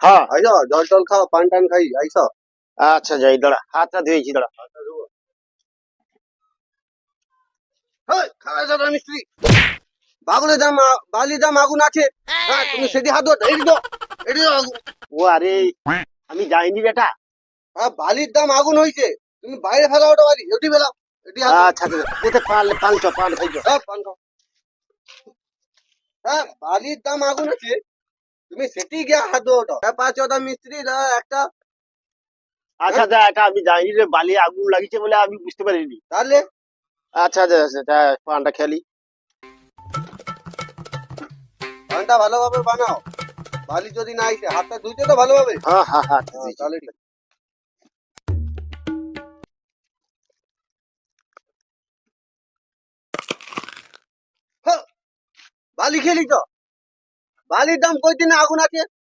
হ্যাঁ আইসো জল টল খাও পান টান খাই আইসো। আচ্ছা যাই দাঁড়া হাতটা ধুয়েছি দাঁড়া। মিস্ত্রি। বাগুনের দাম দাম আগুন আছে। হ্যাঁ তুমি সেটি হাত ধরো এটি দাও এটি দাও আগুন ও আরে আমি যাইনি বেটা। হ্যাঁ বালির দাম আগুন হয়েছে তুমি বাইরে ফেলা ওটা বালি এটি ফেলাও এটি আচ্ছা যেতে পারলে পান চ পান খাই চ। হ্যাঁ পান খাও হ্যাঁ বালির দাম আগুন আছে। তুমি সেটি গিয়ে হাত ধো ওটা হ্যাঁ, পাঁচ ছটা মিস্ত্রি একটা আচ্ছা দা এটা আমি যাইনি রে বালি আগুন লাগিয়েছে বলে আমি বুঝতে পারিনি। তাহলে? আচ্ছা দে আচ্ছা পানটা খেলি পানটা ভালোভাবে বানাও। বালি যদি না আইসে হাতটা ধুইতে তো ভালোভাবে। হ্যাঁ হ্যাঁ হ্যাঁ হ্যাঁ, তাহলে ঠিক। আছে। হ্যাঁ, বালি খেলি তো। বালির দাম কই দিনে আগুন আছে